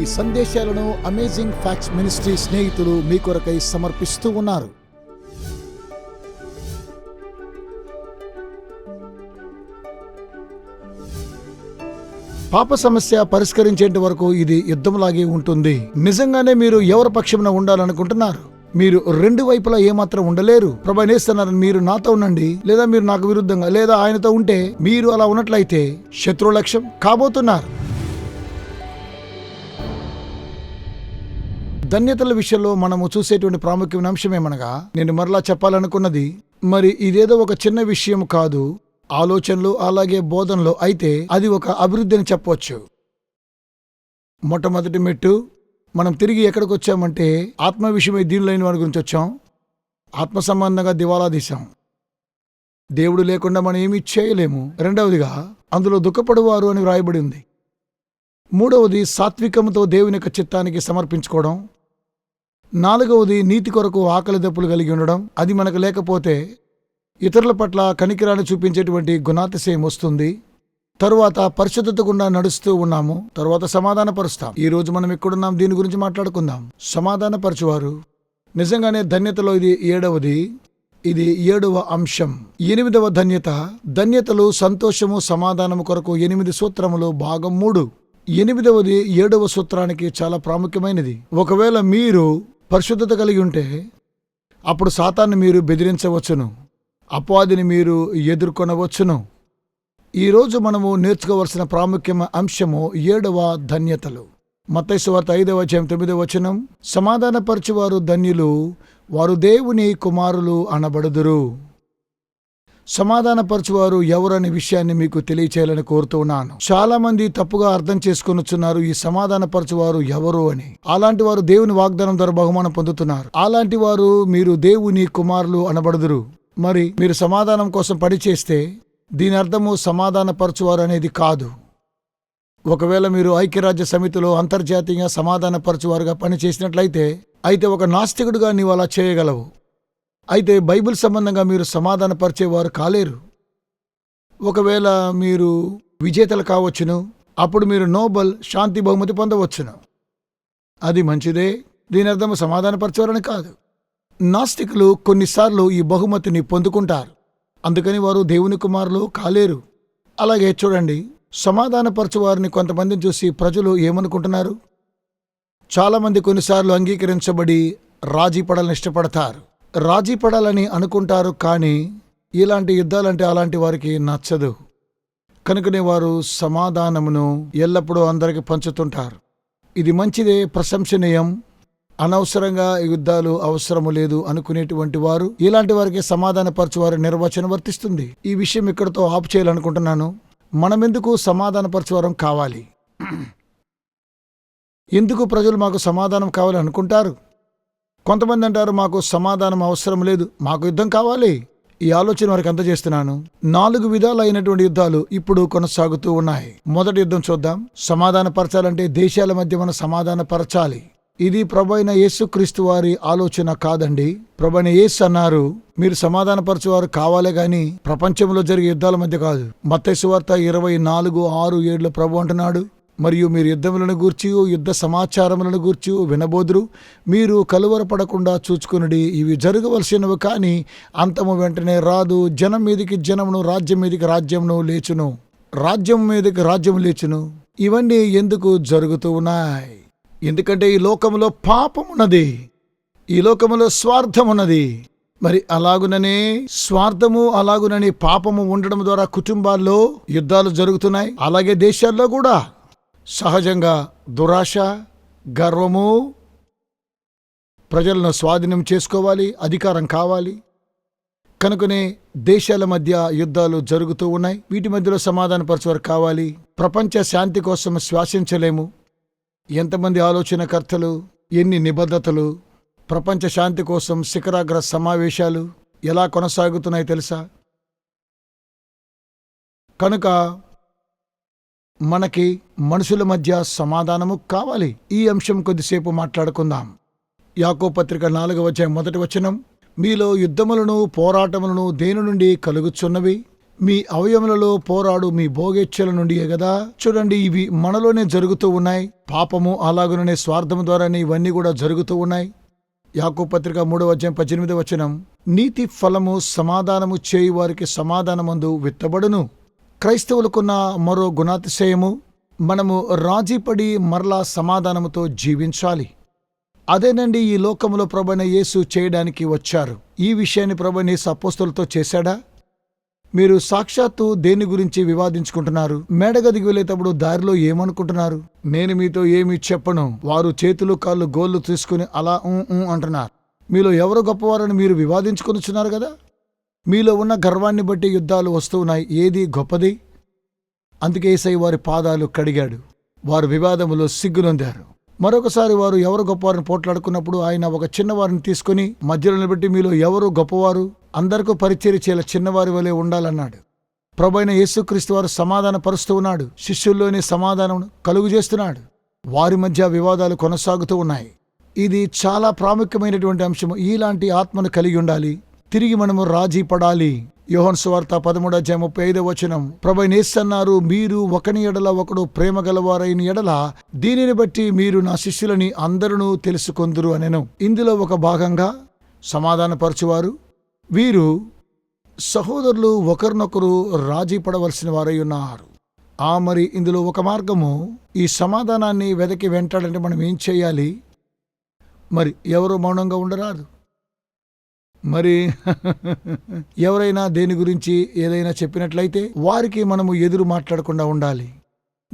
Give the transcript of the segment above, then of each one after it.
ఈ సందేశాలను amazing facts ministry స్నేహితులు మీ కొరకై సమర్పిస్తూ ఉన్నారు. పాప సమస్య పరిష్కరించేంత వరకు ఇది యుద్ధంలాగే ఉంటుంది. నిజంగానే మీరు ఎవరి పక్షమున ఉండాలనుకుంటున్నారు? మీరు రెండు వైపులా ఏమాత్రం ఉండలేరు? ప్రభనేస్తున్నారని మీరు నాతో ఉండండి. లేదా మీరు నాకు విరుద్ధంగా లేదా ఆయనతో ఉంటే మీరు అలా ఉన్నట్లయితే శత్రు లక్ష్యం కాబోతున్నారు. ధన్యతల విషయంలో మనము చూసేటువంటి ప్రాముఖ్యమైన అంశం ఏమనగా నేను మరలా చెప్పాలనుకున్నది మరి ఇదేదో ఒక చిన్న విషయం కాదు ఆలోచనలు అలాగే బోధనలు అయితే అది ఒక అభివృద్ధి అని చెప్పవచ్చు. మొట్టమొదటి మెట్టు మనం తిరిగి ఎక్కడికి వచ్చామంటే ఆత్మ విషయమై దీనిలో అయిన వారి గురించి వచ్చాం. ఆత్మ సంబంధంగా దివాలా తీశాం. దేవుడు లేకుండా మనం ఏమీ చేయలేము. రెండవదిగా అందులో దుఃఖపడువారు అని వ్రాయబడి ఉంది. మూడవది సాత్వికంతో దేవుని యొక్క చిత్తానికి సమర్పించుకోవడం. నాలుగవది నీతి కొరకు ఆకలి దప్పులు కలిగి ఉండడం. అది మనకు లేకపోతే ఇతరుల పట్ల కనికిరాన్ని చూపించేటువంటి గుణాతిశయం వస్తుంది. తరువాత పరిశుద్ధత గుండా నడుస్తూ ఉన్నాము. తరువాత సమాధానపరుస్తాం. ఈ రోజు మనం ఎక్కడున్నాం? దీని గురించి మాట్లాడుకుందాం. సమాధానపరచువారు. నిజంగానే ధన్యతలో ఇది ఏడవది. ఇది ఏడవ అంశం. ఎనిమిదవ ధన్యత. ధన్యతలు సంతోషము సమాధానము కొరకు ఎనిమిది సూత్రములు భాగం మూడు. ఎనిమిదవది ఏడవ సూత్రానికి చాలా ప్రాముఖ్యమైనది. ఒకవేళ మీరు పరిశుద్ధత కలిగి ఉంటే అప్పుడు సాతాన్ని మీరు బెదిరించవచ్చును అపవాదిని మీరు ఎదుర్కొనవచ్చును. ఈరోజు మనము నేర్చుకోవలసిన ప్రాముఖ్యమైన అంశము ఏడవ ధన్యతలు. మత్తైసు వార్త ఐదవ అధ్యాయం తొమ్మిదవ వచనం సమాధానపరచువారు ధన్యులు వారు దేవుని కుమారులు అనబడుదురు. సమాధానపరచువారు ఎవరనే విషయాన్ని మీకు తెలియచేయాలని కోరుతున్నాను చాలా మంది తప్పుగా అర్థం చేసుకొనుచున్నారు ఈ సమాధానపరచువారు ఎవరు అని. అలాంటి వారు దేవుని వాగ్దానం ద్వారా బహుమానం పొందుతున్నారు. అలాంటి వారు మీరు దేవుని కుమారులు అనబడుదురు. మరి మీరు సమాధానం కోసం పనిచేస్తే దీని అర్థము సమాధానపరచువారు అనేది కాదు. ఒకవేళ మీరు ఐక్యరాజ్య సమితిలో అంతర్జాతీయంగా సమాధానపరచువారుగా పనిచేసినట్లయితే అయితే ఒక నాస్తికుడుగా నీవు అలా చేయగలవు. అయితే బైబిల్ సంబంధంగా మీరు సమాధానపరిచేవారు కాలేరు. ఒకవేళ మీరు విజేతలు కావచ్చును అప్పుడు మీరు నోబెల్ శాంతి బహుమతి పొందవచ్చును. అది మంచిదే దీని అర్థం సమాధానపరచేవారని కాదు. నాస్తికులు కొన్నిసార్లు ఈ బహుమతిని పొందుకుంటారు. అందుకని వారు దేవుని కుమారులు కాలేరు. అలాగే చూడండి సమాధానపరచువారిని కొంతమందిని చూసి ప్రజలు ఏమనుకుంటున్నారు? చాలామంది కొన్నిసార్లు అంగీకరించబడి రాజీ పడాలని ఇష్టపడతారు. రాజీ పడాలని అనుకుంటారు కానీ ఇలాంటి యుద్ధాలంటే అలాంటి వారికి నచ్చదు. కనుకనే వారు సమాధానమును ఎల్లప్పుడూ అందరికి పంచుతుంటారు. ఇది మంచిదే ప్రశంసనీయం. అనవసరంగా యుద్ధాలు అవసరము లేదు అనుకునేటువంటి వారు ఇలాంటి వారికి సమాధానపరచువారి నిర్వచనం వర్తిస్తుంది. ఈ విషయం ఇక్కడతో ఆపు చేయాలనుకుంటున్నాను. మనమెందుకు సమాధానపరచువారం కావాలి? ఎందుకు ప్రజలు మాకు సమాధానం కావాలి అనుకుంటారు కొంతమంది అంటారు మాకు సమాధానం అవసరం లేదు మాకు యుద్ధం కావాలి. ఈ ఆలోచన వారికి అందజేస్తున్నాను నాలుగు విధాలైనటువంటి యుద్ధాలు ఇప్పుడు కొనసాగుతూ ఉన్నాయి. మొదటి యుద్ధం చూద్దాం. సమాధానపరచాలంటే దేశాల మధ్య మనం సమాధానపరచాలి. ఇది ప్రభైన యేసుక్రీస్తు వారి ఆలోచన కాదండి. ప్రభైన యేసు అన్నారు మీరు సమాధానపరచేవారు కావాలే గాని ప్రపంచంలో జరిగే యుద్ధాల మధ్య కాదు. మత్తయి వార్త ఇరవై నాలుగు ఆరు ఏడులో ప్రభు అంటున్నాడు మరియు మీరు యుద్ధములను గూర్చి యుద్ధ సమాచారములను గూర్చి వినబోదురు. మీరు కలువరపడకుండా చూచుకునుడి. ఇవి జరగవలసినవి కానీ అంతము వెంటనే రాదు. జనం మీదికి జనమును రాజ్యం మీదికి రాజ్యమును లేచును. రాజ్యం మీదకి రాజ్యం లేచును. ఇవన్నీ ఎందుకు జరుగుతూ ఉన్నాయి? ఎందుకంటే ఈ లోకములో పాపమున్నది. ఈ లోకములో స్వార్థమున్నది. మరి అలాగుననే స్వార్థము అలాగునని పాపము ఉండడం ద్వారా కుటుంబాల్లో యుద్ధాలు జరుగుతున్నాయి. అలాగే దేశాల్లో కూడా. సహజంగా దురాశ గర్వము ప్రజలను స్వాధీనం చేసుకోవాలి అధికారం కావాలి. కనుకనే దేశాల మధ్య యుద్ధాలు జరుగుతూ ఉన్నాయి. వీటి మధ్యలో సమాధానపరచువారు కావాలి. ప్రపంచ శాంతి కోసం శ్వాసించలేము. ఎంతమంది ఆలోచనకర్తలు ఎన్ని నిబద్ధతలు ప్రపంచ శాంతి కోసం శిఖరాగ్ర సమావేశాలు ఎలా కొనసాగుతున్నాయి తెలుసా? కనుక మనకి మనుషుల మధ్య సమాధానము కావాలి. ఈ అంశం కొద్దిసేపు మాట్లాడుకుందాం. యాకో పత్రిక నాలుగవ మొదటి వచనం మీలో యుద్ధములను పోరాటములను దేని నుండి కలుగుచున్నవి? మీ అవయములలో పోరాడు మీ భోగేచ్ఛల నుండి కదా చూడండి ఇవి మనలోనే జరుగుతూ ఉన్నాయి. పాపము అలాగుననే స్వార్థము ద్వారానే ఇవన్నీ కూడా జరుగుతూ ఉన్నాయి. యాకో పత్రిక మూడవ అధ్యాయం పద్దెనిమిది వచనం నీతి ఫలము సమాధానము చేయువారికి సమాధానమందు విత్తబడును. క్రైస్తవులకున్న మరో గుణాతిశయము మనము రాజీపడి మరలా సమాధానముతో జీవించాలి. అదేనండి ఈ లోకంలో ప్రభైన యేసు చేయడానికి వచ్చారు. ఈ విషయాన్ని ప్రభైన యేసు చేశాడా? మీరు సాక్షాత్తు దేని గురించి వివాదించుకుంటున్నారు? మేడగదికి వెళ్ళేటప్పుడు దారిలో ఏమనుకుంటున్నారు? నేను మీతో ఏమి చెప్పను. వారు చేతులు కాళ్ళు గోళ్ళు తీసుకుని అలా ఊ ఊ అంటున్నారు. మీలో ఎవరు గొప్పవారని మీరు వివాదించుకొనిచున్నారు కదా? మీలో ఉన్న గర్వాన్ని బట్టి యుద్ధాలు వస్తున్నాయి ఏది గొప్పది? అందుకే ఏసై వారి పాదాలు కడిగాడు. వారు వివాదములో సిగ్గునొందారు. మరొకసారి వారు ఎవరు గొప్పవారిని పోట్లాడుకున్నప్పుడు ఆయన ఒక చిన్నవారిని తీసుకుని మధ్యలో నిలబెట్టి మీలో ఎవరు గొప్పవారు? అందరికీ పరిచయం చేయాల చిన్నవారి వలె ఉండాలన్నాడు. ప్రభైన యేసుక్రీస్తు వారు సమాధాన పరుస్తూ ఉన్నాడు. శిష్యుల్లోనే సమాధానం కలుగు చేస్తున్నాడు. వారి మధ్య వివాదాలు కొనసాగుతూ ఉన్నాయి. ఇది చాలా ప్రాముఖ్యమైనటువంటి అంశము. ఇలాంటి ఆత్మను కలిగి ఉండాలి. తిరిగి మనము రాజీ పడాలి. యోహన్ సువార్త పదమూడు అధ్యాయం ముప్పై ఐదో వచనం. ప్రభు నేస్తన్నారు మీరు ఒకని ఎడల ఒకడు ప్రేమ గలవారైన ఎడల దీనిని బట్టి మీరు నా శిష్యులని అందరూ తెలుసుకొందురు అనెను. ఇందులో ఒక భాగంగా సమాధానపరచువారు వీరు సహోదరులు ఒకరినొకరు రాజీ పడవలసిన వారై ఉన్నారు. ఆ మరి ఇందులో ఒక మార్గము ఈ సమాధానాన్ని వెదకి వెంటాడంటే మనం ఏం చేయాలి? మరి ఎవరు మౌనంగా ఉండరాదు? మరి ఎవరైనా దేని గురించి ఏదైనా చెప్పినట్లయితే వారికి మనము ఎదురు మాట్లాడకుండా ఉండాలి.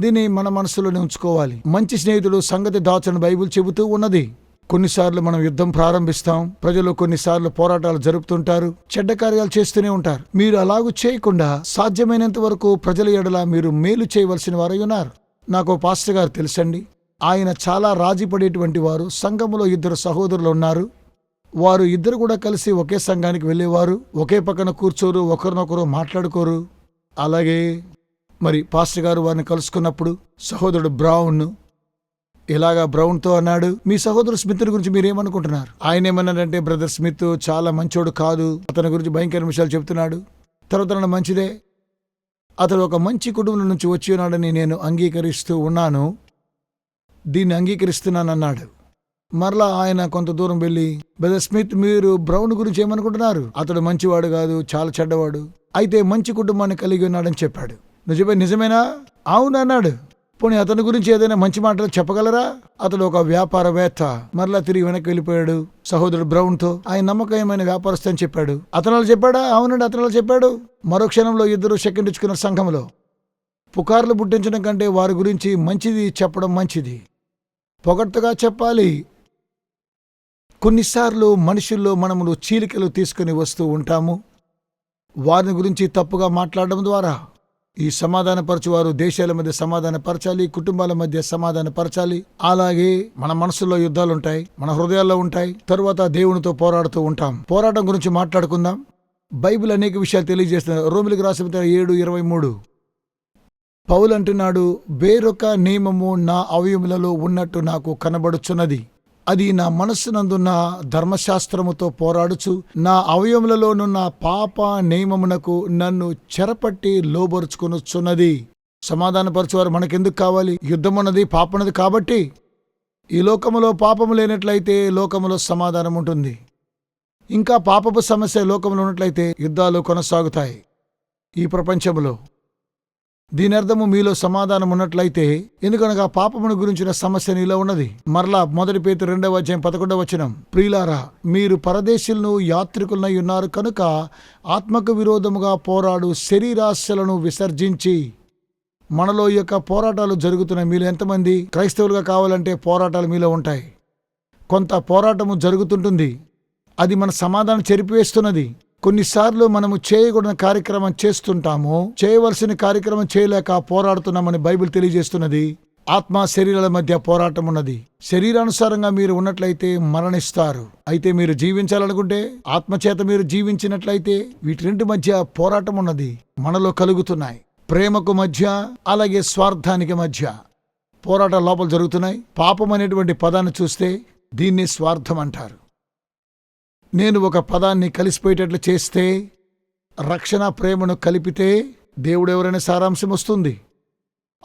దీన్ని మన మనసులోనే ఉంచుకోవాలి. మంచి స్నేహితుడు సంగతి దాచని బైబిల్ చెబుతూ ఉన్నది. కొన్నిసార్లు మనం యుద్ధం ప్రారంభిస్తాం. ప్రజలు కొన్నిసార్లు పోరాటాలు జరుపుతుంటారు. చెడ్డ కార్యాలు చేస్తూనే ఉంటారు. మీరు అలాగూ చేయకుండా సాధ్యమైనంత వరకు ప్రజల ఎడల మీరు మేలు చేయవలసిన వారై ఉన్నారు. నాకు పాస్టర్ గారు తెలుసండి. ఆయన చాలా రాజీ పడేటువంటి వారు. సంఘములో ఇద్దరు సహోదరులు ఉన్నారు. వారు ఇద్దరు కూడా కలిసి ఒకే సంఘానికి వెళ్ళేవారు. ఒకే పక్కన కూర్చోరు ఒకరినొకరు మాట్లాడుకోరు. అలాగే మరి పాస్టర్ గారు వారిని కలుసుకున్నప్పుడు సహోదరుడు బ్రౌన్ ఇలాగా బ్రౌన్తో అన్నాడు మీ సహోదరు స్మిత్ గురించి మీరేమనుకుంటున్నారు? ఆయన ఏమన్నాడంటే బ్రదర్ స్మిత్ చాలా మంచోడు కాదు అతని గురించి భయంకర విషయాలు చెప్తున్నాడు. తర్వాత నన్ను మంచిదే. అతడు ఒక మంచి కుటుంబం నుంచి వచ్చి ఉన్నాడని నేను అంగీకరిస్తూ ఉన్నాను. దీన్ని అంగీకరిస్తున్నానన్నాడు. మరలా ఆయన కొంత దూరం వెళ్ళి బ్రదర్ స్మిత్ మీరు బ్రౌన్ గురించి ఏమనుకుంటున్నారు? అతడు మంచివాడు కాదు చాలా చెడ్డవాడు. అయితే మంచి కుటుంబాన్ని కలిగి ఉన్నాడని చెప్పాడు. నిజమే నిజమేనా? అవును అన్నాడు. పోనీ అతని గురించి ఏదైనా మంచి మాటలు చెప్పగలరా? అతడు ఒక వ్యాపారవేత్త మరలా తిరిగి వెనక్కి వెళ్ళిపోయాడు. సహోదరుడు బ్రౌన్తో ఆయన నమ్మకమైన వ్యాపారస్తు అని చెప్పాడు. అతను చెప్పాడా? అవునండి అతను చెప్పాడు. మరో క్షణంలో ఇద్దరు సెకండించుకున్న సంఘంలో పుకార్లు పుట్టించడం కంటే వారి గురించి మంచిది చెప్పడం మంచిది. పొగట్టుగా చెప్పాలి. కొన్నిసార్లు మనుషుల్లో మనములు చీలికలు తీసుకుని వస్తూ ఉంటాము. వారిని గురించి తప్పుగా మాట్లాడడం ద్వారా ఈ సమాధానపరచువారు దేశాల మధ్య సమాధానపరచాలి కుటుంబాల మధ్య సమాధానపరచాలి. అలాగే మన మనసులో యుద్ధాలు ఉంటాయి మన హృదయాల్లో ఉంటాయి. తరువాత దేవునితో పోరాడుతూ ఉంటాం. పోరాటం గురించి మాట్లాడుకుందాం. బైబిల్ అనేక విషయాలు తెలియజేస్తున్నారు రోమిలికి రాసిన ఏడు ఇరవై మూడు. పౌలు అంటున్నాడు వేరొక నియమము నా అవయములలో ఉన్నట్టు నాకు కనబడుచున్నది. అది నా మనస్సునందున్న ధర్మశాస్త్రముతో పోరాడుచు నా అవయములలోనున్న పాప నియమమునకు నన్ను చెరపట్టి లోబరుచుకొనుచున్నది. సమాధానపరచువారు మనకెందుకు కావాలి? యుద్ధమున్నది పాపనది కాబట్టి ఈ లోకములో పాపము లేనట్లయితే లోకములో సమాధానం ఉంటుంది ఇంకా పాపపు సమస్య లోకంలో ఉన్నట్లయితే యుద్ధాలు కొనసాగుతాయి ఈ ప్రపంచంలో దీని అర్థము మీలో సమాధానం ఉన్నట్లయితే ఎందుకనగా పాపమును గురించిన సమస్య నీలో ఉన్నది. మరలా మొదటి పేరు రెండవ అధ్యాయం పదకొండవ వచనం. ప్రియులారా మీరు పరదేశులను యాత్రికులనై ఉన్నారు కనుక ఆత్మకు విరోధముగా పోరాడు శరీరాశలను విసర్జించి. మనలో ఈ యొక్క పోరాటాలు జరుగుతున్నాయి. మీలో ఎంతమంది క్రైస్తవులుగా కావాలంటే పోరాటాలు మీలో ఉంటాయి. కొంత పోరాటము జరుగుతుంటుంది. అది మన సమాధానం చెరిపివేస్తున్నది. కొన్నిసార్లు మనము చేయకూడని కార్యక్రమం చేస్తుంటాము చేయవలసిన కార్యక్రమం చేయలేక పోరాడుతున్నామని బైబిల్ తెలియజేస్తున్నది. ఆత్మ శరీరాల మధ్య పోరాటం ఉన్నది. శరీరానుసారంగా మీరు ఉన్నట్లయితే మరణిస్తారు. అయితే మీరు జీవించాలనుకుంటే ఆత్మచేత మీరు జీవించినట్లయితే వీటి రెండు మధ్య పోరాటం ఉన్నది. మనలో కలుగుతున్నాయి. ప్రేమకు మధ్య అలాగే స్వార్థానికి మధ్య పోరాట లోపల జరుగుతున్నాయి. పాపం అనేటువంటి పదాన్ని చూస్తే దీన్ని స్వార్థం అంటారు. నేను ఒక పదాన్ని కలిసిపోయేటట్లు చేస్తే రక్షణ ప్రేమను కలిపితే దేవుడెవరనే సారాంశం వస్తుంది.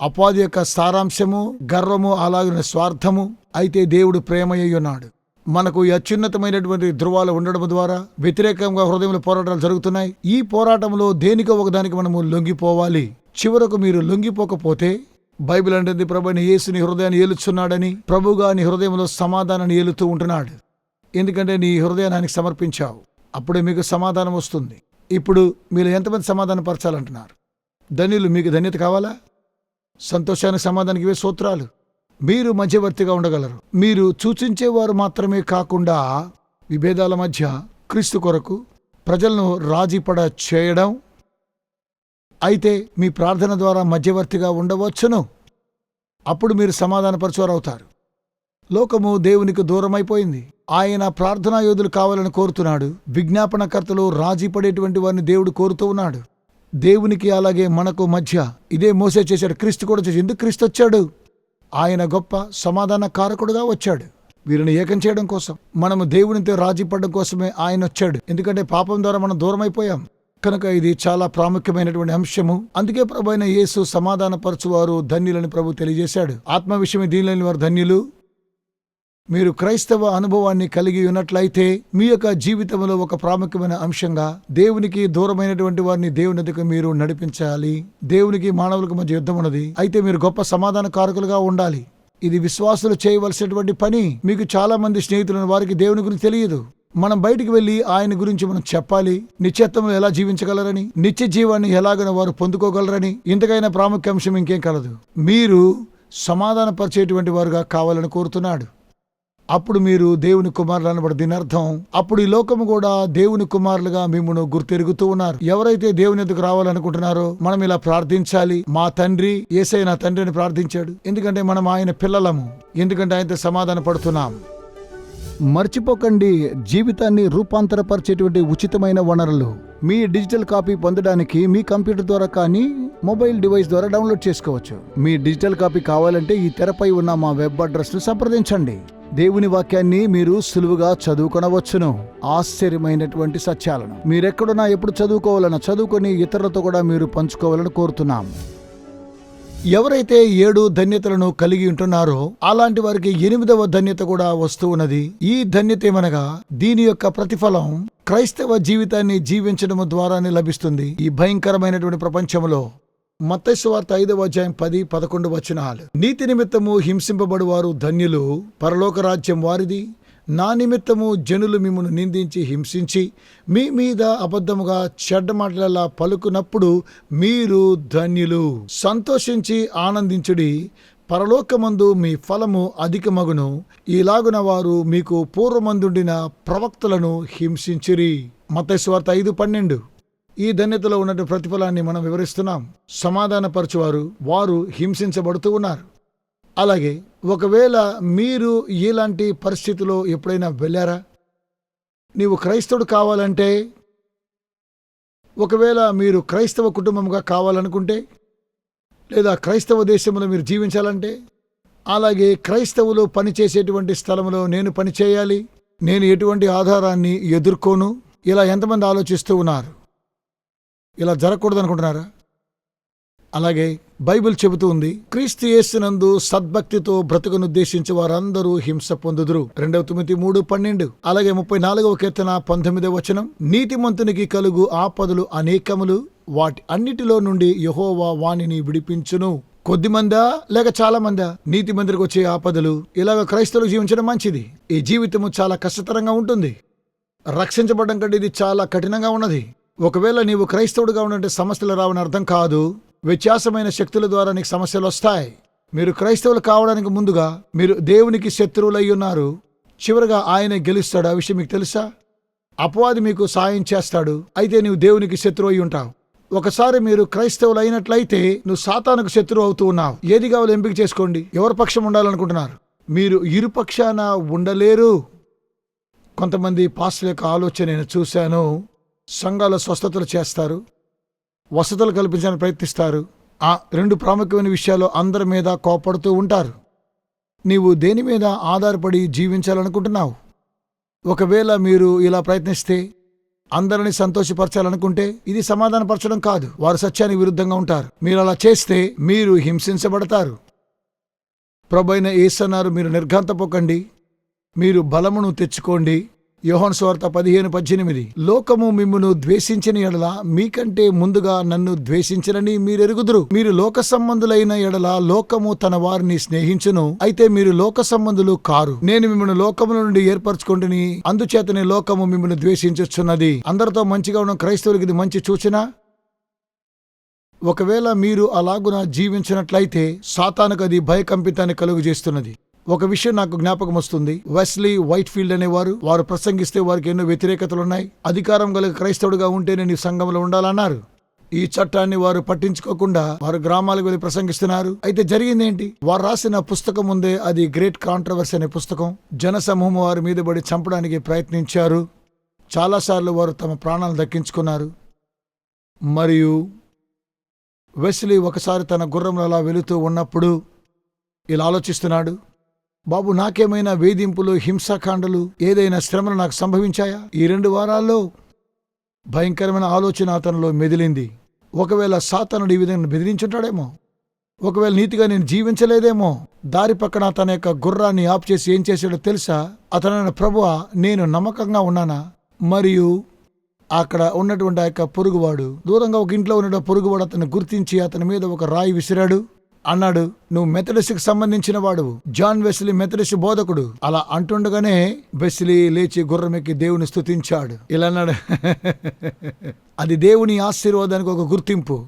అపాధి యొక్క సారాంశము గర్వము అలాగిన స్వార్థము అయితే దేవుడు ప్రేమయ్యున్నాడు మనకు అత్యున్నతమైనటువంటి ధృవాలు ఉండడం ద్వారా వ్యతిరేకంగా హృదయంలో పోరాటాలు జరుగుతున్నాయి. ఈ పోరాటంలో దేనికో ఒకదానికి మనము లొంగిపోవాలి. చివరకు మీరు లొంగిపోకపోతే బైబిల్ అంటుంది ప్రభుని యేసుని హృదయాన్ని ఏలుచున్నాడని ప్రభుగా నీ హృదయంలో సమాధానాన్ని ఏలుతూ ఉంటున్నాడు. ఎందుకంటే నీ హృదయాన్ని సమర్పించావు. అప్పుడే మీకు సమాధానం వస్తుంది. ఇప్పుడు మీరు ఎంతమంది సమాధానం పరచాలంటున్నారు ధన్యులు మీకు ధన్యత కావాలా? సంతోషానికి సమాధానికి ఇవే సూత్రాలు. మీరు మధ్యవర్తిగా ఉండగలరు. మీరు సూచించేవారు మాత్రమే కాకుండా విభేదాల మధ్య క్రీస్తు కొరకు ప్రజలను రాజీపడ చేయడం. అయితే మీ ప్రార్థన ద్వారా మధ్యవర్తిగా ఉండవచ్చును. అప్పుడు మీరు సమాధానపరచువారు అవుతారు లోకము దేవునికి దూరమైపోయింది. ఆయన ప్రార్థనా యోధులు కావాలని కోరుతున్నాడు. విజ్ఞాపనకర్తలు రాజీ పడేటువంటి వారిని దేవుడు కోరుతూ ఉన్నాడు. దేవునికి అలాగే మనకు మధ్య ఇదే మోసే చేశాడు. క్రీస్తు కూడా చేశాడు. ఎందుకు క్రీస్తు వచ్చాడు? ఆయన గొప్ప సమాధాన కారకుడుగా వచ్చాడు. వీరిని ఏకం చేయడం కోసం. మనము దేవునితో రాజీ పడడం కోసమే ఆయన వచ్చాడు. ఎందుకంటే పాపం ద్వారా మనం దూరం అయిపోయాం కనుక ఇది చాలా ప్రాముఖ్యమైనటువంటి అంశము. అందుకే ప్రభు అయిన యేసు సమాధాన పరచువారు ధన్యులని ప్రభు తెలియజేశాడు. ఆత్మ విషయమే దీనిలోని వారు ధన్యులు. మీరు క్రైస్తవ అనుభవాన్ని కలిగి ఉన్నట్లయితే మీ యొక్క జీవితంలో ఒక ప్రాముఖ్యమైన అంశంగా దేవునికి దూరమైనటువంటి వారిని దేవునిదికి మీరు నడిపించాలి. దేవునికి మానవులకు మధ్య యుద్ధం ఉన్నది. అయితే మీరు గొప్ప సమాధాన కారకులుగా ఉండాలి. ఇది విశ్వాసులు చేయవలసినటువంటి పని. మీకు చాలా మంది స్నేహితులను వారికి దేవుని గురించి తెలియదు. మనం బయటికి వెళ్ళి ఆయన గురించి మనం చెప్పాలి. నిత్యత్వంలో ఎలా జీవించగలరని నిత్య జీవాన్ని ఎలాగైనా వారు పొందుకోగలరని. ఇంతకైనా ప్రాముఖ్య అంశం ఇంకేం కలదు. మీరు సమాధానపరిచేటువంటి వారుగా కావాలని కోరుతున్నాడు. అప్పుడు మీరు దేవుని కుమారులు అనబడి దీని అర్థం అప్పుడు ఈ లోకము కూడా దేవుని కుమారులుగా మిమ్మల్ని గుర్తెరుగుతూ ఉన్నారు. ఎవరైతే దేవుని ఎందుకు రావాలనుకుంటున్నారో మనం ఇలా ప్రార్థించాలి. మా తండ్రి ఏసై నా ప్రార్థించాడు. ఎందుకంటే మనం ఆయన పిల్లలము. ఎందుకంటే ఆయనతో సమాధాన పడుతున్నాం. మర్చిపోకండి జీవితాన్ని రూపాంతరపరిచేటువంటి ఉచితమైన వనరులు. మీ డిజిటల్ కాపీ పొందడానికి మీ కంప్యూటర్ ద్వారా కానీ మొబైల్ డివైస్ ద్వారా డౌన్లోడ్ చేసుకోవచ్చు. మీ డిజిటల్ కాపీ కావాలంటే ఈ తెరపై ఉన్న మా వెబ్ అడ్రస్ను సంప్రదించండి. దేవుని వాక్యాన్ని మీరు సులువుగా చదువుకొనవచ్చును. ఆశ్చర్యమైనటువంటి సత్యాలను. మీరెక్కడున్నా ఎప్పుడు చదువుకోవాలన్నా చదువుకొని ఇతరులతో కూడా మీరు పంచుకోవాలని కోరుతున్నాం. ఎవరైతే ఏడు ధన్యతలను కలిగి ఉంటున్నారో అలాంటి వారికి ఎనిమిదవ ధన్యత కూడా వస్తూ ఉన్నది. ఈ ధన్యత ఏమనగా దీని యొక్క ప్రతిఫలం క్రైస్తవ జీవితాన్ని జీవించడం ద్వారానే లభిస్తుంది. ఈ భయంకరమైనటువంటి ప్రపంచంలో మత్తయి వార్త ఐదవ అధ్యాయం పది పదకొండు వచనాలు. నీతి నిమిత్తము హింసింపబడువారు ధన్యులు పరలోక రాజ్యం వారిది. నా నిమిత్తము జనులు మిమ్మను నిందించి హింసించి మీ మీద అబద్ధముగా చెడ్డ మాటలలా పలుకునప్పుడు మీరు ధన్యులు. సంతోషించి ఆనందించుడి పరలోకమందు మీ ఫలము అధికమగును. ఇలాగున వారు మీకు పూర్వమందుండిన ప్రవక్తలను హింసించిరి. మతేశ్వార్త ఐదు పన్నెండు. ఈ ధన్యతలో ఉన్నటువంటి ప్రతిఫలాన్ని మనం వివరిస్తున్నాం. సమాధానపరచువారు వారు హింసించబడుతూ ఉన్నారు. అలాగే ఒకవేళ మీరు ఇలాంటి పరిస్థితిలో ఎప్పుడైనా వెళ్ళారా? నీవు క్రైస్తవుడు కావాలంటే ఒకవేళ మీరు క్రైస్తవ కుటుంబంగా కావాలనుకుంటే లేదా క్రైస్తవ దేశంలో మీరు జీవించాలంటే అలాగే క్రైస్తవులు పనిచేసేటువంటి స్థలంలో నేను పనిచేయాలి నేను ఎటువంటి ఆధారాన్ని ఎదుర్కోను ఇలా ఎంతమంది ఆలోచిస్తూ ఉన్నారు? ఇలా జరగకూడదు అనుకుంటున్నారా అలాగే బైబిల్ చెబుతూ ఉంది క్రీస్తు యేసునందు సద్భక్తితో బ్రతుకునుద్దేశించి వారందరూ హింస పొందుదురు. రెండవ తొమ్మిది మూడు పన్నెండు. అలాగే ముప్పై నాలుగవ కీర్తన పంతొమ్మిదవ వచనం. నీతిమంతునికి కలుగు ఆపదలు అనేకములు వాటి అన్నిటిలో నుండి యహోవా వాణిని విడిపించును. కొద్ది మందా లేక చాలా మందా? నీతి మందిరికి వచ్చే ఆపదలు ఇలాగ క్రైస్తవులు జీవించడం మంచిది. ఈ జీవితము చాలా కష్టతరంగా ఉంటుంది. రక్షించబడడం కంటే ఇది చాలా కఠినంగా ఉన్నది. ఒకవేళ నీవు క్రైస్తవుడుగా ఉండంటే సమస్యలు రావని అర్థం కాదు. వ్యత్యాసమైన శక్తుల ద్వారా నీకు సమస్యలు వస్తాయి. మీరు క్రైస్తవులు కావడానికి ముందుగా మీరు దేవునికి శత్రువులై ఉన్నారు. చివరగా ఆయన గెలుస్తాడు. ఆ విషయం మీకు తెలుసా? అపవాది మీకు సాయం చేస్తాడు. అయితే నీవు దేవునికి శత్రువు అయి ఉంటావు. ఒకసారి మీరు క్రైస్తవులు అయినట్లయితే నువ్వు సాతానుకు శత్రువు అవుతూ ఉన్నావు. ఏది కావాలో ఎంపిక చేసుకోండి. ఎవరి పక్షం ఉండాలనుకుంటున్నారు? మీరు ఇరుపక్షాన ఉండలేరు. కొంతమంది పాస్టర్ యొక్క ఆలోచన నేను చూశాను. సంఘాల స్వస్థతలు చేస్తారు వసతులు కల్పించడానికి ప్రయత్నిస్తారు. ఆ రెండు ప్రాముఖ్యమైన విషయాలు అందరి మీద కోపడుతూ ఉంటారు. నీవు దేని మీద ఆధారపడి జీవించాలనుకుంటున్నావు? ఒకవేళ మీరు ఇలా ప్రయత్నిస్తే అందరిని సంతోషపరచాలనుకుంటే ఇది సమాధానపరచడం కాదు. వారు సత్యానికి విరుద్ధంగా ఉంటారు. మీరు అలా చేస్తే మీరు హింసించబడతారు. ప్రభైన ఏసన్నారు మీరు నిర్ఘాంతపోకండి. మీరు బలమును తెచ్చుకోండి. యోహన్ స్వార్త పదిహేను పద్దెనిమిది. లోకము మిమ్మును ద్వేషించిన ఎడల మీకంటే ముందుగా నన్ను ద్వేషించరని మీరు ఎరుగుదురు మీరు లోక సంబంధులైన ఎడల లోకము తన వారిని స్నేహించును. అయితే మీరు లోక సంబంధులు కారు. నేను మిమ్మల్ని లోకముల నుండి ఏర్పరచుకుంటుని. అందుచేతనే లోకము మిమ్మల్ని ద్వేషించుచున్నది. అందరితో మంచిగా ఉన్న క్రైస్తవులకి ఇది మంచి సూచన. ఒకవేళ మీరు అలాగున జీవించినట్లయితే సాతానుకు అది భయకంపితాన్ని కలుగు చేస్తున్నది ఒక విషయం నాకు జ్ఞాపకం వస్తుంది. వెస్లీ వైట్ ఫీల్డ్ అనేవారు వారు ప్రసంగిస్తే వారికి ఎన్నో వ్యతిరేకతలు ఉన్నాయి అధికారం గల క్రైస్తవుడిగా ఉంటే నేను ఈ సంఘంలో ఉండాలన్నారు. ఈ చట్టాన్ని వారు పట్టించుకోకుండా వారు గ్రామాలకు వెళ్ళి ప్రసంగిస్తున్నారు. అయితే జరిగింది ఏంటి వారు రాసిన పుస్తకం ఉందే అది గ్రేట్ కాంట్రవర్సీ అనే పుస్తకం. జనసమూహం వారి మీద పడి చంపడానికి ప్రయత్నించారు. చాలాసార్లు వారు తమ ప్రాణాలు దక్కించుకున్నారు. మరియు వెస్లీ ఒకసారి తన గుర్రంలో అలా వెళుతూ ఉన్నప్పుడు ఇలా ఆలోచిస్తున్నాడు. బాబు నాకేమైనా వేధింపులు హింసాకాండలు ఏదైనా శ్రమలు నాకు సంభవించాయా? ఈ రెండు వారాల్లో భయంకరమైన ఆలోచన అతనిలో మెదిలింది. ఒకవేళ సాతనుడు ఈ విధంగా బెదిరించుంటాడేమో? ఒకవేళ నీతిగా నేను జీవించలేదేమో? దారి పక్కన తన యొక్క గుర్రాన్ని ఆప్ చేసి ఏం చేశాడో తెలుసా? అతనైన ప్రభువ నేను నమ్మకంగా ఉన్నానా? మరియు అక్కడ ఉన్నటువంటి ఆ యొక్క పొరుగువాడు దూరంగా ఒక ఇంట్లో ఉన్న పొరుగువాడు అతను గుర్తించి అతని మీద ఒక రాయి విసిరాడు. అన్నాడు నువ్వు మెథడిస్ట్కి సంబంధించిన వాడు జాన్ వెస్లీ మెథడిస్ట్ బోధకుడు. అలా అంటుండగానే వెస్లీ లేచి గుర్రమెక్కి దేవుని స్థుతించాడు ఇలా అన్నాడు అది దేవుని ఆశీర్వాదానికి ఒక గుర్తింపు.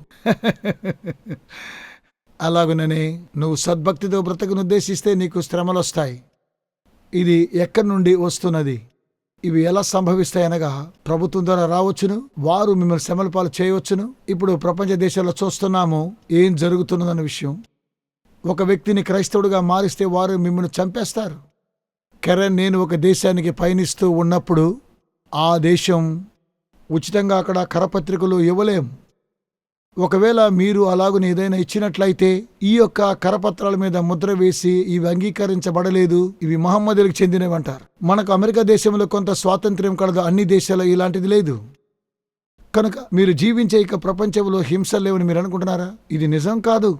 అలాగుననే నువ్వు సద్భక్తితో బ్రతకను ఉద్దేశిస్తే నీకు శ్రమలు వస్తాయి ఇది ఎక్కడి నుండి వస్తున్నది? ఇవి ఎలా సంభవిస్తాయనగా ప్రభుత్వం ద్వారా రావచ్చును వారు మిమ్మల్ని శ్రమల పాలు చేయవచ్చును. ఇప్పుడు ప్రపంచ దేశాల్లో చూస్తున్నాము ఏం జరుగుతున్నదన్న విషయం. ఒక వ్యక్తిని క్రైస్తవుడిగా మారిస్తే వారు మిమ్మల్ని చంపేస్తారు. కెరన్ నేను ఒక దేశానికి పయనిస్తూ ఉన్నప్పుడు ఆ దేశం ఉచితంగా అక్కడ కరపత్రికలు ఇవ్వలేం ఒకవేళ మీరు అలాగున ఏదైనా ఇచ్చినట్లయితే ఈ యొక్క కరపత్రాల మీద ముద్ర వేసి ఇవి అంగీకరించబడలేదు ఇవి మహమ్మదులకు చెందినవి అంటారు మనకు అమెరికా దేశంలో కొంత స్వాతంత్ర్యం కలదు అన్ని దేశాల్లో ఇలాంటిది లేదు. కనుక మీరు జీవించే ఇక ప్రపంచంలో హింస లేవని మీరు అనుకుంటున్నారా? ఇది నిజం కాదు.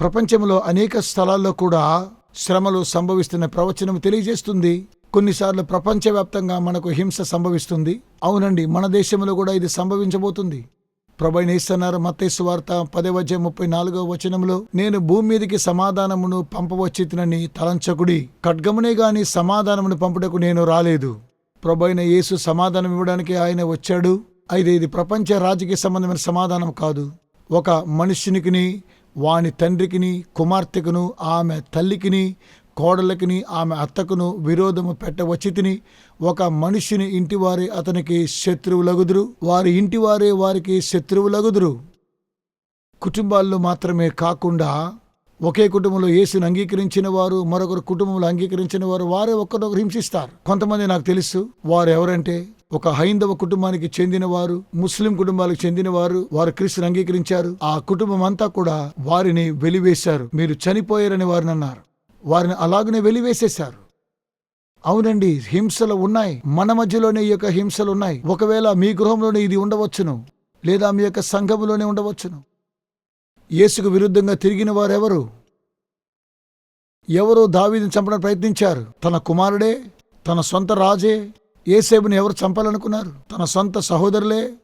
ప్రపంచంలో అనేక స్థలాల్లో కూడా శ్రమలు సంభవిస్తున్న ప్రవచనం తెలియజేస్తుంది. కొన్నిసార్లు ప్రపంచవ్యాప్తంగా మనకు హింస సంభవిస్తుంది. అవునండి మన దేశంలో కూడా ఇది సంభవించబోతుంది. ప్రభైన ఇస్తున్నారు మత్తేసు వార్త పదవచ ముప్పై నాలుగో వచనంలో నేను భూమి మీదకి సమాధానమును పంపవచ్చితినని తలంచకుడి ఖడ్గమునే గాని సమాధానమును పంపుటకు నేను రాలేదు. ప్రభైన యేసు సమాధానం ఇవ్వడానికి ఆయన వచ్చాడు. అయితే ఇది ప్రపంచ రాజకీయ సంబంధమైన సమాధానం కాదు. ఒక మనుష్యునికిని వాని తండ్రికిని కుమార్తెకును ఆమె తల్లికిని కోడలికిని ఆమె అత్తకును విరోధము పెట్టవచ్చితిని ఒక మనిషిని ఇంటివారే అతనికి శత్రువులగుదురు వారి ఇంటివారే వారికి శత్రువులగుదురు కుటుంబాల్లో మాత్రమే కాకుండా ఒకే కుటుంబంలో యేసుని అంగీకరించిన వారు మరొకరు కుటుంబంలో అంగీకరించిన వారు వారే ఒక్కరొకరు హింసిస్తారు. కొంతమంది నాకు తెలుసు వారు ఎవరంటే ఒక హైందవ కుటుంబానికి చెందిన వారు ముస్లిం కుటుంబాలకు చెందిన వారు వారు క్రీస్తుని అంగీకరించారు. ఆ కుటుంబం అంతా కూడా వారిని వెలివేశారు. మీరు చనిపోయారని వారిని అన్నారు. వారిని అలాగనే వెలివేసేశారు. అవునండి హింసలు ఉన్నాయి. మన మధ్యలోనే ఈ యొక్క హింసలు ఉన్నాయి. ఒకవేళ మీ గృహంలోనే ఇది ఉండవచ్చును లేదా మీ యొక్క సంఘములోనే ఉండవచ్చును. యేసుకు విరుద్ధంగా తిరిగిన వారెవరు? ఎవరు దావీదిని చంపడానికి ప్రయత్నించారు. తన కుమారుడే? తన సొంత రాజే? ఏసేబుని ఎవరు చంపాలనుకున్నారు? తన సొంత సహోదరులే?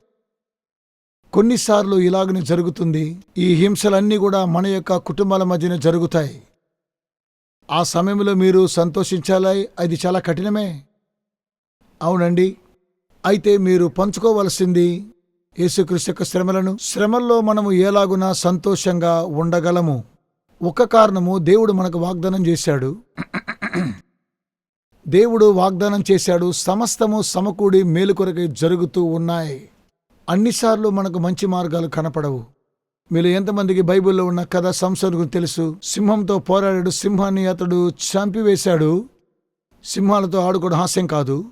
కొన్నిసార్లు ఇలాగనే జరుగుతుంది. ఈ హింసలన్నీ కూడా మన యొక్క కుటుంబాల మధ్యనే జరుగుతాయి. ఆ సమయంలో మీరు సంతోషించాలి? అది చాలా కఠినమే. అవునండి. అయితే మీరు పంచుకోవలసింది యేసుక్రీస్తు యొక్క శ్రమలను శ్రమల్లో మనము ఎలాగునా సంతోషంగా ఉండగలము? ఒక కారణము దేవుడు మనకు వాగ్దానం చేశాడు. దేవుడు వాగ్దానం చేశాడు సమస్తము సమకూడి మేలుకొరకై జరుగుతూ ఉన్నాయి. అన్నిసార్లు మనకు మంచి మార్గాలు కనపడవు. మీరు ఎంతమందికి బైబిల్లో ఉన్న కథ సంసోను గురించి తెలుసు? సింహంతో పోరాడాడు సింహాన్ని అతడు చంపివేశాడు. సింహాలతో ఆడుకోవడం హాస్యం కాదు.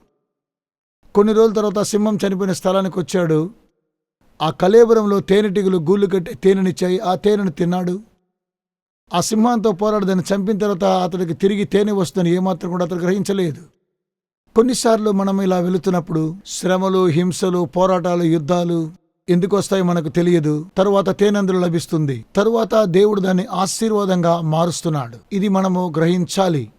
కొన్ని రోజుల తర్వాత సింహం చనిపోయిన స్థలానికి వచ్చాడు. ఆ కలేబురంలో తేనెటీగలు గూళ్ళు కట్టి తేనెనిచ్చాయి. ఆ తేనెను తిన్నాడు. ఆ సింహంతో పోరాడు చంపిన తర్వాత అతడికి తిరిగి తేనె వస్తుందని ఏమాత్రం కూడా అతడు గ్రహించలేదు. కొన్నిసార్లు మనం ఇలా వెళుతున్నప్పుడు శ్రమలు హింసలు పోరాటాలు యుద్ధాలు ఎందుకు వస్తాయో మనకు తెలియదు. తరువాత తేనందులు లభిస్తుంది. తరువాత దేవుడు దాన్ని ఆశీర్వాదంగా మారుస్తున్నాడు. ఇది మనము గ్రహించాలి.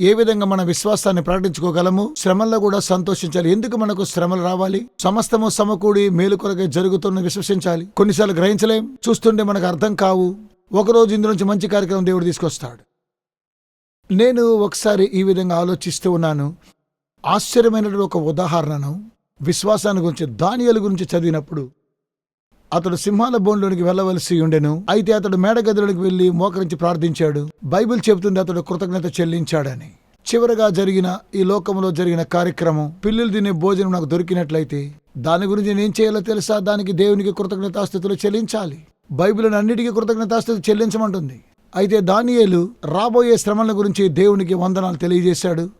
ఏ విధంగా మన విశ్వాసాన్ని ప్రకటించుకోగలము? శ్రమల్లో కూడా సంతోషించాలి. ఎందుకు మనకు శ్రమలు రావాలి? సమస్తము సమకూడి మేలు కొరకే జరుగుతున్న విశ్వసించాలి. కొన్నిసార్లు గ్రహించలేం. చూస్తుంటే మనకు అర్థం కావు. ఒకరోజు ఇందు నుంచి మంచి కార్యక్రమం దేవుడు తీసుకొస్తాడు. నేను ఒకసారి ఈ విధంగా ఆలోచిస్తూ ఉన్నాను. ఆశ్చర్యమైనటువంటి ఒక ఉదాహరణను. విశ్వాసాన్ని గురించి దానియలు గురించి చదివినప్పుడు అతడు సింహాల బోన్లోనికి వెళ్ళవలసి ఉండెను. అయితే అతడు మేడగదిలోనికి వెళ్ళి మోకరించి ప్రార్థించాడు. బైబిల్ చెబుతుంది అతడు కృతజ్ఞత చెల్లించాడని. చివరగా జరిగిన ఈ లోకంలో జరిగిన కార్యక్రమం పిల్లలు తినే భోజనం నాకు దొరికినట్లయితే దాని గురించి నేను చేయాలో తెలుసా? దానికి దేవునికి కృతజ్ఞతాస్థితులు చెల్లించాలి. బైబిల్ అన్నిటికీ కృతజ్ఞతాస్థితి చెల్లించమంటుంది. అయితే దానియేలు రాబోయే శ్రమల గురించి దేవునికి వందనాలు తెలియజేశాడు.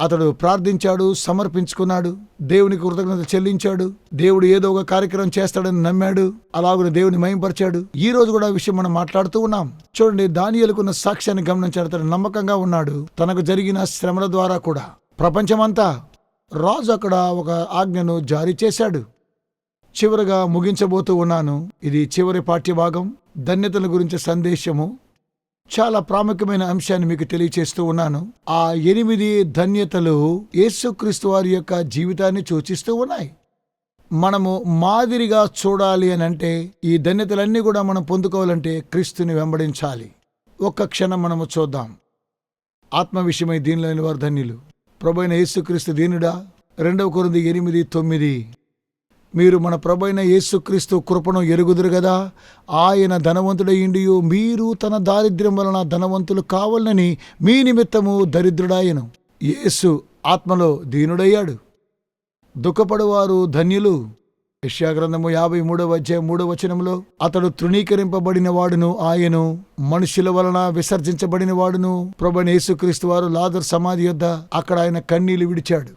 అతడు ప్రార్థించాడు సమర్పించుకున్నాడు దేవునికి కృతజ్ఞత చెల్లించాడు దేవుడు ఏదో ఒక కార్యక్రమం చేస్తాడని నమ్మాడు అలాగే దేవుని మయంపరిచాడు. ఈ రోజు కూడా విషయం మనం మాట్లాడుతూ ఉన్నాం. చూడండి దానియలకున్న సాక్ష్యాన్ని గమనించాడు అతడు నమ్మకంగా ఉన్నాడు తనకు జరిగిన శ్రమల ద్వారా కూడా. ప్రపంచమంతా రాజు అక్కడ ఒక ఆజ్ఞను జారీ చేశాడు. చివరగా ముగించబోతూ ఉన్నాను. ఇది చివరి పాఠ్యభాగం ధన్యతల గురించి సందేశము. చాలా ప్రాముఖ్యమైన అంశాన్ని మీకు తెలియచేస్తూ ఉన్నాను. ఆ ఎనిమిది ధన్యతలు యేసుక్రీస్తు వారి యొక్క జీవితాన్ని సూచిస్తూ ఉన్నాయి. మనము మాదిరిగా చూడాలి అని అంటే ఈ ధన్యతలన్నీ కూడా మనం పొందుకోవాలంటే క్రీస్తుని వెంబడించాలి. ఒక్క క్షణం మనము చూద్దాం. ఆత్మ విషయమై దీనిలోని వారు ధన్యులు. ప్రభైన యేసుక్రీస్తు దీనుడా రెండవ కొరింది ఎనిమిది తొమ్మిది. మీరు మన ప్రభైన యేసుక్రీస్తు కృపను ఎరుగుదురు కదా ఆయన ధనవంతుడయిండియు మీరు తన దారిద్ర్యం వలన ధనవంతులు కావాలని మీ నిమిత్తము దరిద్రుడాయను. యేసు ఆత్మలో దీనుడయ్యాడు. దుఃఖపడువారు ధన్యులు. యశాగ్రంథము యాభై మూడవ అధ్యాయం మూడవ వచనంలో అతడు తృణీకరింపబడిన వాడును ఆయను మనుషుల వలన విసర్జించబడిన వాడును. ప్రభుని యేసుక్రీస్తు వారు లాదర్ సమాధి యొద్ద అక్కడ ఆయన కన్నీళ్ళు విడిచాడు.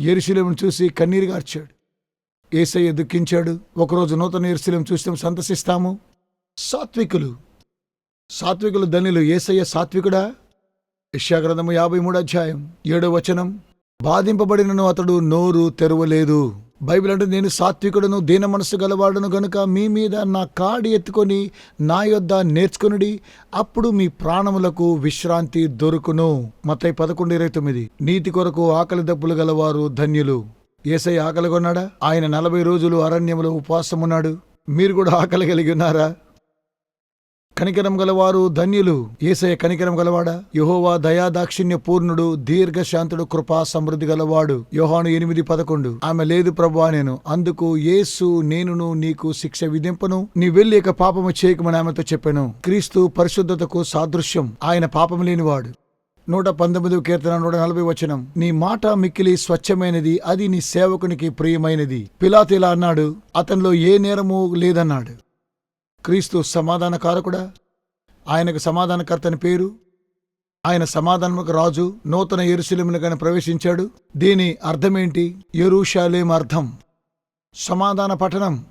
ఎరుశిలను చూసి కన్నీరు గార్చాడు. ఏసయ్య దుఃఖించాడు ఒకరోజు నూతన ఎరుశలేం చూస్తాం సంతసిస్తాము. సాత్వికులు. సాత్వికులు ధనులు. ఏసయ్య సాత్వికుడా? యశాగ్రంథము యాభై మూడు అధ్యాయం ఏడో వచనం. బాధింపబడినను అతడు నోరు తెరవలేదు. బైబిల్ అంటే నేను సాత్వికుడును దీన మనసు గలవాడును గనుక మీ మీద నా కాడి ఎత్తుకొని నా యొద్ద నేర్చుకునుడి అప్పుడు మీ ప్రాణములకు విశ్రాంతి దొరుకును. మతై పదకొండు ఇరవై తొమ్మిది. నీతి కొరకు ఆకలి దప్పులు గలవారు ధన్యులు. ఏసై ఆకలి కొన్నాడా? ఆయన నలభై రోజులు అరణ్యములో ఉపవాసం ఉన్నాడు మీరు కూడా ఆకలి కలిగి ఉన్నారా? కనికరం గలవారు ధన్యులు. ఏసయ కనికరం గలవాడా? యహోవా దయాదాక్షిణ్య పూర్ణుడు దీర్ఘశాంతుడు కృపా సమృద్ధి గలవాడు. యోహాను ఎనిమిది పదకొండు. ఆమె లేదు ప్రభా నేను. అందుకు యేసు నేనును నీకు శిక్ష విధింపను. నీ వెళ్ళి ఇక పాపము చేయకమని ఆమెతో చెప్పాను. క్రీస్తు పరిశుద్ధతకు సాదృశ్యం. ఆయన పాపం లేనివాడు. నూట పంతొమ్మిది కీర్తన నూట నలభై వచనం. నీ మాట మిక్కిలి స్వచ్ఛమైనది అది నీ సేవకునికి ప్రియమైనది. పిలాతిలా ఇలా అన్నాడు అతనిలో ఏ నేరము లేదన్నాడు. క్రీస్తు సమాధానకారకుడా? ఆయనకు సమాధానకర్తని పేరు? ఆయన సమాధానముకు రాజు నూతన ఎరుశలేమును కానీ ప్రవేశించాడు? దీని అర్థమేంటి? ఎరుషాలేం అర్థం. సమాధాన పఠనం.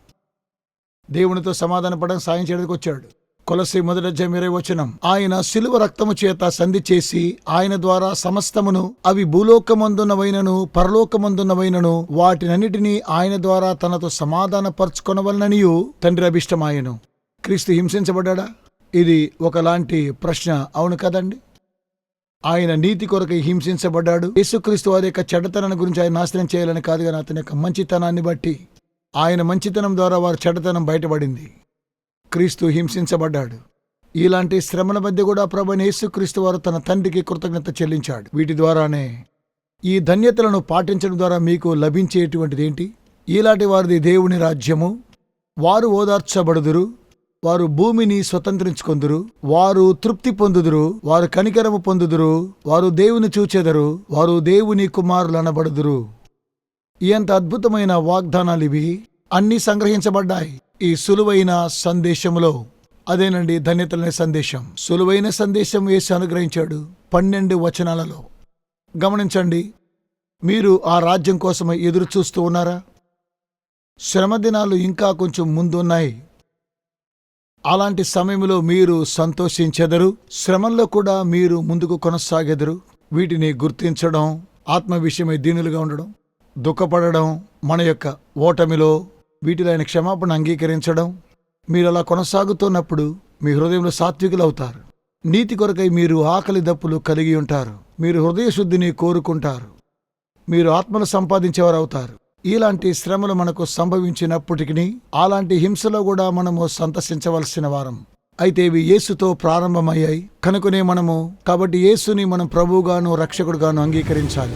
దేవునితో సమాధాన పఠనం సాయం చేయడానికి వచ్చాడు. కొలసి మొదటి ఇరవై వచనం. ఆయన సిలువ రక్తము చేత సంధి చేసి ఆయన ద్వారా సమస్తమును అవి భూలోకమందున్నవైనను పరలోకమందున్నవైనను వాటినన్నిటినీ ఆయన ద్వారా తనతో సమాధానపరచుకొనవలననియు తండ్రి అభిష్టమాయను. క్రీస్తు హింసించబడ్డా ఇది ఒకలాంటి ప్రశ్న అవును కదండి. ఆయన నీతి కొరకు హింసించబడ్డాడు. యేసుక్రీస్తు వారి యొక్క చెడ్డతనాన్ని గురించి ఆయన నాశనం చేయాలని కాదు కానీ అతని యొక్క మంచితనాన్ని బట్టి ఆయన మంచితనం ద్వారా వారి చెడ్డతనం బయటపడింది. క్రీస్తు హింసించబడ్డాడు. ఇలాంటి శ్రమల మధ్య కూడా ప్రభుని యేసుక్రీస్తు వారు తన తండ్రికి కృతజ్ఞత చెల్లించాడు. వీటి ద్వారానే ఈ ధన్యతలను పాటించడం ద్వారా మీకు లభించేటువంటిది ఏంటి? ఇలాంటి వారిది దేవుని రాజ్యము. వారు ఓదార్చబడుదురు. వారు భూమిని స్వతంత్రించుకొందురు. వారు తృప్తి పొందుదురు. వారు కనికరము పొందుదురు. వారు దేవుని చూచెదరు. వారు దేవుని కుమారులు అనబడుదురు అద్భుతమైన వాగ్దానాలు ఇవి అన్నీ సంగ్రహించబడ్డాయి. ఈ సులువైన సందేశంలో అదేనండి ధన్యతలనే సందేశం. సులువైన సందేశం వేసి అనుగ్రహించాడు పన్నెండు వచనాలలో. గమనించండి మీరు ఆ రాజ్యం కోసమై ఎదురు చూస్తూ ఉన్నారా? శ్రమ దినాలు ఇంకా కొంచెం ముందున్నాయి. అలాంటి సమయంలో మీరు సంతోషించెదరు శ్రమంలో కూడా మీరు ముందుకు కొనసాగెదరు. వీటిని గుర్తించడం ఆత్మ విషయమై దీనులుగా ఉండడం దుఃఖపడడం మన యొక్క ఓటమిలో వీటిలో ఆయన క్షమాపణ అంగీకరించడం. మీరు అలా కొనసాగుతున్నప్పుడు మీ హృదయంలో సాత్వికులు అవుతారు నీతి కొరకై మీరు ఆకలి దప్పులు కలిగి ఉంటారు. మీరు హృదయ శుద్ధిని కోరుకుంటారు. మీరు ఆత్మను సంపాదించేవారు అవుతారు ఇలాంటి శ్రమలు మనకు సంభవించినప్పటికీ అలాంటి హింసలో కూడా మనము సంతసించవలసిన వారం. అయితే ఇవి యేసుతో ప్రారంభమయ్యాయి. కనుకనే మనము కాబట్టి యేసుని మనం ప్రభువుగాను రక్షకుడుగాను అంగీకరించాలి.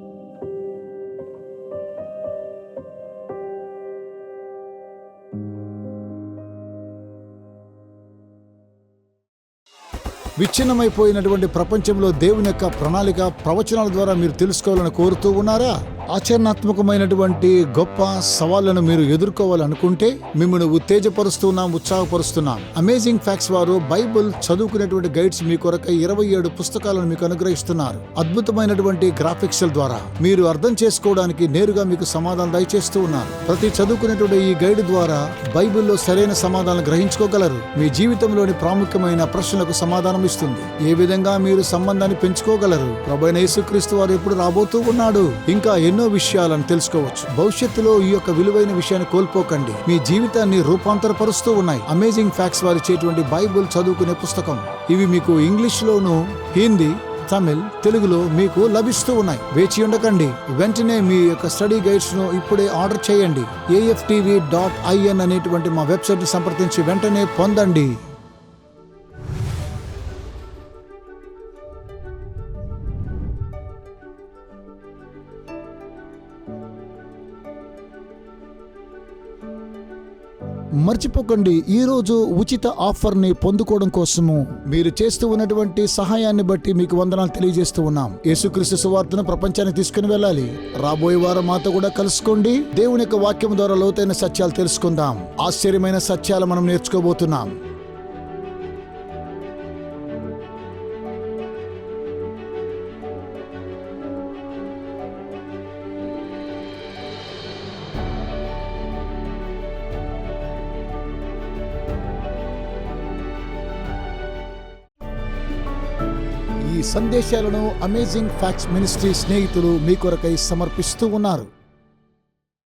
విచ్ఛిన్నమైపోయినటువంటి ప్రపంచంలో దేవుని యొక్క ప్రణాళిక ప్రవచనాల ద్వారా మీరు తెలుసుకోవాలని కోరుతూ ఉన్నారా? ఆచరణాత్మకమైనటువంటి గొప్ప సవాళ్ళను మీరు ఎదుర్కోవాలనుకుంటే మిమ్మల్ని ఉత్తేజపరుస్తున్నాం ఉత్సాహపరుస్తున్నాం. అమేజింగ్ ఫ్యాక్ట్స్ వారు బైబిల్ చదువుకునేటువంటి గైడ్స్ మీ కొరకు ఇరవై ఏడు పుస్తకాలను మీకు అనుగ్రహిస్తున్నారు. అద్భుతమైనటువంటి గ్రాఫిక్స్ ద్వారా మీరు అర్థం చేసుకోవడానికి నేరుగా మీకు సమాధానం దయచేస్తూ ఉన్నారు. ప్రతి చదువుకునేటువంటి ఈ గైడ్ ద్వారా బైబిల్లో సరైన సమాధానం గ్రహించుకోగలరు. మీ జీవితంలోని ప్రాముఖ్యమైన ప్రశ్నలకు సమాధానం ఇస్తుంది. ఏ విధంగా మీరు సంబంధాన్ని పెంచుకోగలరు? ప్రభైన యేసుక్రీస్తు వారు ఎప్పుడు రాబోతూ ఉన్నాడు? ఇంకా ఎన్నో విషయాలను తెలుసుకోవచ్చు. భవిష్యత్తులో ఈ యొక్క విలువైన విషయాన్ని కోల్పోకండి. మీ జీవితాన్ని రూపాంతరపరుస్తూ ఉన్నాయి. అమేజింగ్ ఫ్యాక్ట్స్ వారు ఇచ్చేటువంటి బైబిల్ చదువుకునే పుస్తకం. ఇవి మీకు ఇంగ్లీష్ లోను హిందీ తమిళ్ తెలుగులో మీకు లభిస్తూ ఉన్నాయి. వేచి ఉండకండి. వెంటనే మీ యొక్క స్టడీ గైడ్స్ను ఇప్పుడే ఆర్డర్ చేయండి. ఏఎఫ్టీవీ డాట్ ఐఎన్ అనేటువంటి మా వెబ్సైట్ని సంప్రదించి వెంటనే పొందండి. మర్చిపోకండి. ఈరోజు ఉచిత ఆఫర్ని పొందుకోవడం కోసము మీరు చేస్తూ ఉన్నటువంటి సహాయాన్ని బట్టి మీకు వందనాలు తెలియజేస్తూ ఉన్నాం. యేసుక్రీస్తు సువార్తను ప్రపంచానికి తీసుకుని వెళ్ళాలి. రాబోయే వారం మాతో కూడా కలుసుకోండి. దేవుని యొక్క వాక్యం ద్వారా లోతైన సత్యాలు తెలుసుకుందాం. ఆశ్చర్యమైన సత్యాలు మనం నేర్చుకోబోతున్నాం. సందేశాలను అమేజింగ్ ఫ్యాక్ట్స్ మినిస్ట్రీ స్నేహితులు మీ కొరకై సమర్పిస్తూ ఉన్నారు.